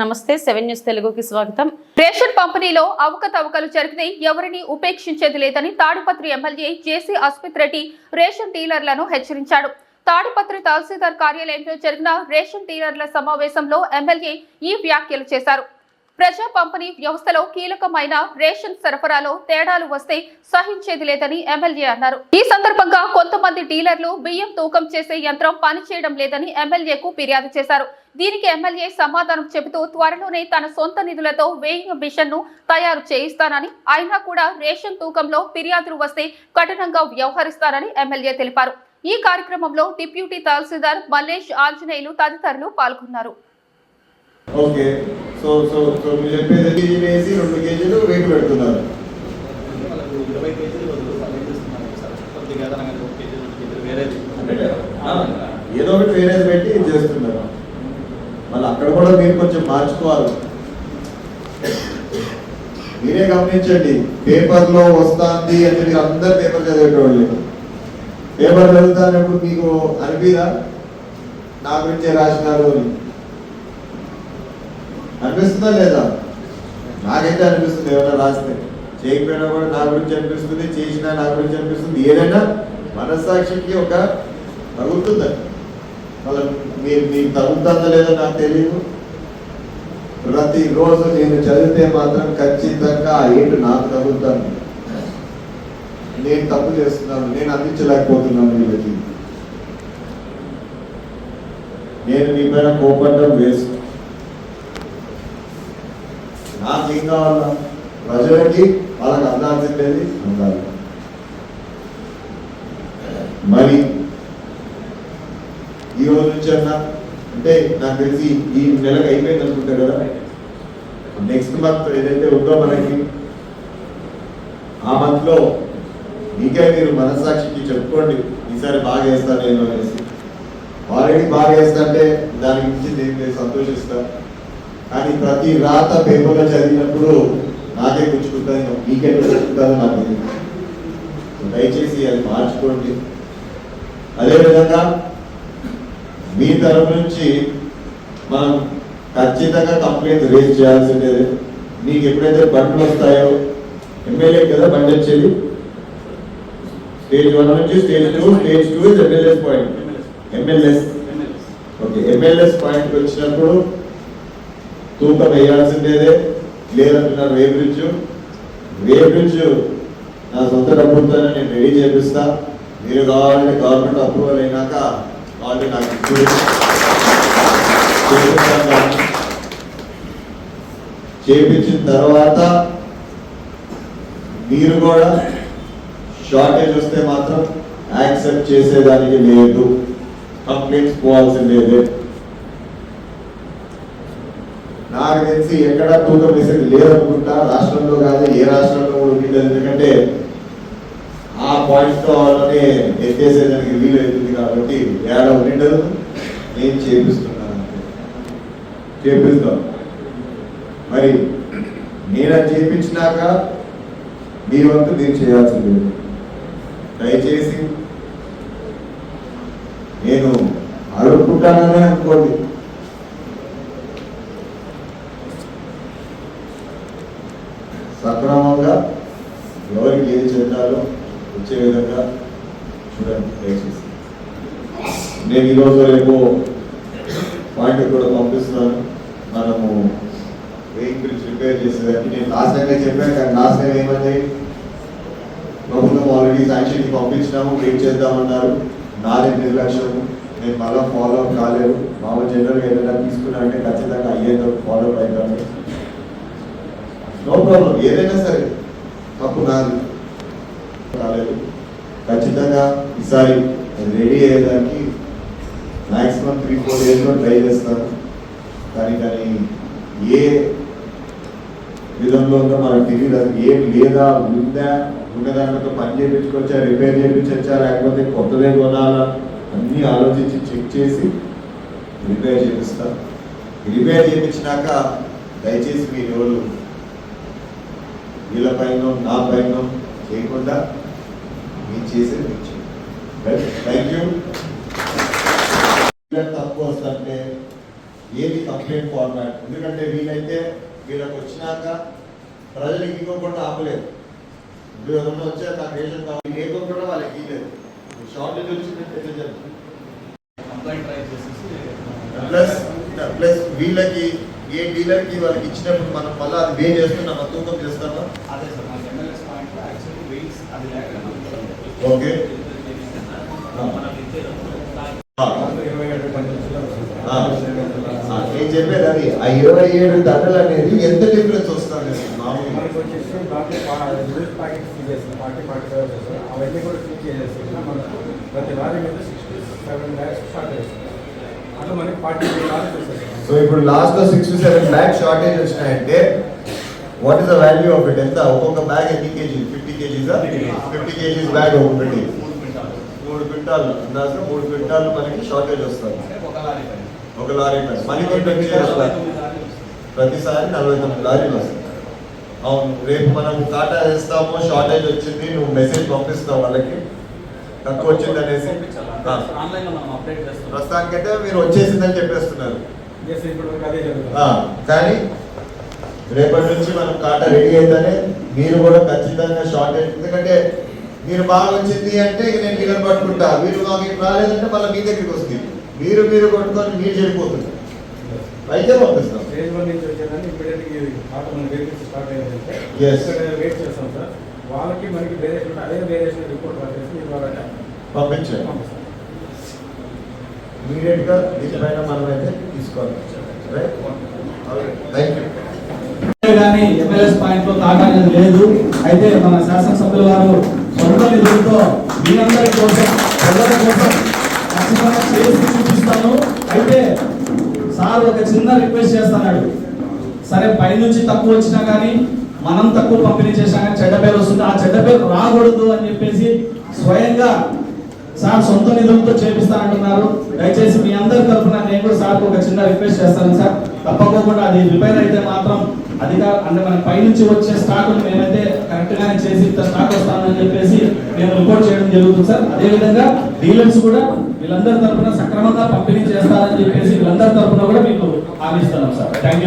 నమస్తే seven news తెలుగుకి స్వాగతం. రేషన్ పంపిణీలో అవకతవకలు జరిగితే ఎవరిని ఉపేక్షించేది లేదని Tadipatri MLA JC Asmith Reddy ration డీలర్లను హెచ్చరించాడు. తాడిపత్రి తహసీల్దార్ కార్యాలయంలో జరిగిన రేషన్ డీలర్ల సమావేశంలో ఎమ్మెల్యే ఈ వ్యాఖ్యలు చేశారు. ప్రజా పంపిణీ వ్యవస్థలో కీలకమైన రేషన్ సరఫరాలో తేడాలు వస్తే సహించేది లేదని ఎమ్మెల్యే అన్నారు. ఈ సందర్భంగా కొంతమంది డీలర్లు బియ్యం తూకం చేసే యంత్రం పనిచేయడం లేదని ఎమ్మెల్యేకు ఫిర్యాదు చేశారు. దీనికి ఎమ్మెల్యే సమాధానం చెబుతూ త్వరలోనే తన సొంత నిధులతో వేయింగ్ మిషన్ను తయారు చేయిస్తానని అయినా కూడా రేషన్ తూకంలో ఫిర్యాదులు వస్తే కఠినంగా వ్యవహరిస్తానని ఎమ్మెల్యే తెలిపారు. ఈ కార్యక్రమంలో డిప్యూటీ తహసీల్దార్ మల్లేష్ ఆంజనేయులు తదితరులు పాల్గొన్నారు. ఓకే. సో సో సో మీరు చెప్పేది కేజీ వేసి రెండు కేజీలు వెయిట్ పెడుతున్నారు. ఇరవై కేజీలు ఏదో ఒకటి వేరేది పెట్టి ఇది చేస్తున్నారు. మళ్ళీ అక్కడ కూడా మీరు కొంచెం మార్చుకోవాలి. మీరే గమనించండి పేపర్లో వస్తుంది అంటే మీరు అందరు పేపర్ చదివేటోళ్ళు. పేపర్ చదువుతానప్పుడు మీకు అనిపిదా? నా గురించే రాసినారు అని. అనిపిస్తుందా లేదా? నాకైతే అనిపిస్తుంది ఏమైనా రాస్తే. చేయకపోయినా కూడా నా గురించి అనిపిస్తుంది చేసినా నా గురించి అనిపిస్తుంది. ఏదైనా మనస్సాక్షికి ఒక తగులుతుంది? వాళ్ళ మీరు మీకు తగులుతుందో లేదో నాకు తెలియదు ప్రతిరోజు నేను చదివితే మాత్రం ఖచ్చితంగా ఆ నాకు తగులుతాను. నేను తప్పు చేస్తున్నాను నేను అందించలేకపోతున్నాను వీళ్ళకి. నేను మీ పైన కోపడడం వేస్ట్. నాకేం కావాలా ప్రజలకి వాళ్ళకి అందాల్సిండేది అందాలి. మరి ఈ రోజు నుంచి అన్నా అంటే నాకు తెలిసి ఈ నెలకు అయిపోయింది అనుకుంటా కదా? నెక్స్ట్ మంత్ ఏదైతే ఉందో మనకి ఆ మంత్లో మీకే మీరు మనస్సాక్షికి చెప్పుకోండి ఈసారి బాగా వేస్తాను నేను అనేసి. ఆల్రెడీ బాగా వేస్తాంటే దాని గురించి నేను నేను సంతోషిస్తాను కానీ ప్రతి రాత పేపర్లో చదివినప్పుడు నాకే గుచ్చుకుంటుంది మీకే గుచ్చుకుంటుందో నాకు దయచేసి అది మార్చుకోండి. అదేవిధంగా మీ తరపు నుంచి మనం ఖచ్చితంగా కంప్లైంట్ రేజ్ చేయాల్సిందే మీకు ఎప్పుడైతే బండ్లు వస్తాయో ఎమ్మెల్యే కదా బండి వచ్చేది? స్టేజ్ వన్ నుంచి stage two stage two is MLAs point MLAs okay MLAs point వచ్చినప్పుడు తూకం వేయాల్సిందేదే. లేదంటున్నారు వే బ్రిడ్జ్ వే బ్రిడ్జ్ నా సొంత డబ్బులతోనే నేను రెడీ చేపిస్తా. మీరు కావాలంటే గవర్నమెంట్ అప్రూవల్ అయినాక వాళ్ళు నాకు ఇచ్చి చేపించిన తర్వాత మీరు కూడా షార్టేజ్ వస్తే మాత్రం యాక్సెప్ట్ చేసేదానికి లేదు. కంప్లైంట్స్ పోవాల్సిందేదే. నాకు తెలిసి ఎక్కడ తూకం వేసేది లేదనుకుంటా. రాష్ట్రంలో కాదు ఏ రాష్ట్రంలో కూడా ఎందుకంటే ఆ పాయింట్తో తో వాళ్ళని ఎత్తేసేదానికి వీలు అవుతుంది కాబట్టి ఏడ ఉండదు నేను చేపిస్తున్నాను. చేపిస్తాం మరి నేను అది చేపించినాక మీ వంతు మీరు చేయాల్సింది. దయచేసి నేను అడుక్కుంటాననే అనుకోండి సక్రమంగా ఎవరికి ఏది చెందాలో వచ్చే విధంగా చూడండి దయచేసి. నేను ఈరోజు రేపు పాయింట్ కూడా పంపిస్తున్నాను. మనము వెహికల్స్ రిపేర్ చేసేదానికి నేను లాస్ట్ టైం చెప్పాను కానీ లాస్ట్ టైం ఏమైంది? ప్రభుత్వం ఆల్రెడీ శాంక్షన్ పంపించినాము వెయిట్ చేద్దామన్నారు. నాదే నిర్లక్ష్యము నేను మళ్ళీ ఫాలో అప్ కాలేదు. మామూలు జనరల్గా ఏదైనా తీసుకున్నా అంటే ఖచ్చితంగా అయ్యేదో ఫాలో అప్ అవుతాను నో ప్రాబ్లం ఏదైనా సరే తప్పు నాది. కాలేదు ఖచ్చితంగా ఈసారి రెడీ అయ్యేదానికి మ్యాక్సిమం త్రీ ఫోర్ డేస్లో ట్రై చేస్తాను. కానీ కానీ ఏ విధంలో ఉందో మనకు తెలియదు అది ఏం లేదా ఉందా ఉన్న దాంట్లో పని చేయించుకొచ్చా రిపేర్ చేయించొచ్చా లేకపోతే కొత్తదే కొనాలా అన్నీ ఆలోచించి చెక్ చేసి రిపేర్ చేపిస్తా రిపేర్ చేయించినాక దయచేసి మీరు ఎవరు వీళ్ళ పైన నా పైన చేయకుండా మీరు చేయండి థ్యాంక్ యూ తక్కువ వస్తుంటే ఏది కంప్లైంట్ ఫార్మాట్ ఎందుకంటే వీళ్ళైతే వీళ్ళకి వచ్చినాక ప్రజలకు ఇవ్వకుండా ఆపలేదు. ఎవరన్నా వచ్చారు నాకు రేషన్ కావాలి లేకుండా వాళ్ళకి ఇవ్వలేదు షార్టేజ్ వచ్చిందంటే చేసేసి ప్లస్ ప్లస్ వీళ్ళకి ఏ డీలర్కి వాళ్ళకి ఇచ్చినప్పుడు మనం మళ్ళీ అది వే చేస్తున్నామా తూకం చేస్తామా అదే సార్ మాకు ఎమ్మెల్యేస్ పాయింట్లో యాక్చువల్లీ వెయిట్స్ అది లేక ఓకే. ఆ. ఆ. ఆ, నేను చెప్పేది అది. ఆ ఇరవై ఏడు దండలు అనేది ఎంత డిఫరెన్స్ వస్తుంది? మామూలుగా. వచ్చేసి బాకీ జ్యూస్ ప్యాకెట్ చేస్తాం బాకీ ఫార్టీ ఫైవ్ చేస్తాం అవన్నీ కూడా ఫిల్ చేసేసి మనకు ప్రతి లారీ మీద సిక్స్టీ సెవెన్ ల్యాక్స్ స్టార్ట్ చేస్తాం అట్లా మనకి ఫార్టీ సో ఇప్పుడు లాస్ట్లో six to seven bag shortage వచ్చినాయంటే what is the value of it ఎంత? ఒక్కొక్క బ్యాగ్ ఎన్ని kg fifty kg kgs. Fifty kgs bag ఒకటి మూడు క్వింటాలు మూడు క్వింటాలు. అందాక మూడు క్వింటాలు మనకి షార్టేజ్ వస్తుంది. ఒక లారీ పైన. ఒక వస్తాయి. ప్రతిసారి నలభై తొమ్మిది లారీలు వస్తాయి. అవును రేపు మనం కాటా వేస్తాము షార్టేజ్ వచ్చింది నువ్వు మెసేజ్ పంపిస్తావు వాళ్ళకి. తక్కువ వచ్చింది అనేసి. ప్రస్తుతానికైతే మీరు వచ్చేసిందని చెప్పేస్తున్నారు. కానీ రేపటి నుంచి మనం కాటా రెడీ అయితేనే మీరు కూడా ఖచ్చితంగా షార్టేజ్ ఎందుకంటే మీరు బాగా వచ్చింది అంటే ఇక నేను వీళ్ళని పట్టుకుంటా. మీరు మాకు రాలేదంటే మళ్ళీ మీ దగ్గరికి వస్తుంది. మీరు మీరు కొట్టుకొని మీరు చెడిపోతుంది. అయితే పంపిస్తాం. స్టేజ్ వన్ నుంచి వచ్చేదాన్ని ఇమ్మీడియట్గా ఆటో మన వెహికల్స్ స్టార్ట్ అయ్యిందంటే Yes. ఇక్కడ వెయిట్ చేస్తాం సార్. వాళ్ళకి మనకి వేరియేషన్ అదే వేరియేషన్ రిపోర్ట్ రాసేసి దీనిపైన మనం అయితే తీసుకోవాలి. రైట్ థ్యాంక్ యూ కానీ ఎమ్మెల్యేస్ పాయింట్లో తాగానేది లేదు. అయితే మన శాసనసభ్యుల వారు సొంత నిధులతో మీరందరి కోసం ప్రజల కోసం ఖచ్చితంగా చేసి చూపిస్తాను. అయితే సార్ ఒక చిన్న రిక్వెస్ట్ చేస్తున్నాడు. సరే పైనుంచి తక్కువ వచ్చినా కానీ మనం తక్కువ పంపిణీ చేసినా కానీ చెడ్డ పేరు వస్తుంది. ఆ చెడ్డ పేరు రాకూడదు అని చెప్పేసి స్వయంగా సార్ సొంత నిధులతో చేపిస్తానంటున్నారు. దయచేసి మీ అందరి తరఫున నేను కూడా సార్ ఒక చిన్న రిక్వెస్ట్ చేస్తాను సార్. తప్పకోకుండా అది రిపేర్ అయితే మాత్రం అధికారం అంటే మన పైనుంచి వచ్చే స్టాక్ మేమైతే కరెక్ట్ చేసి ఇంత స్టాక్ వస్తామని చెప్పేసి మేము రిపోర్ట్ చేయడం జరుగుతుంది సార్. అదే విధంగా డీలర్స్ కూడా వీళ్ళందరి తరఫున సక్రమంగా పంపిణీ చేస్తారని చెప్పేసి వీళ్ళందరి తరఫున కూడా మీకు హామీ ఇస్తున్నాం సార్ థ్యాంక్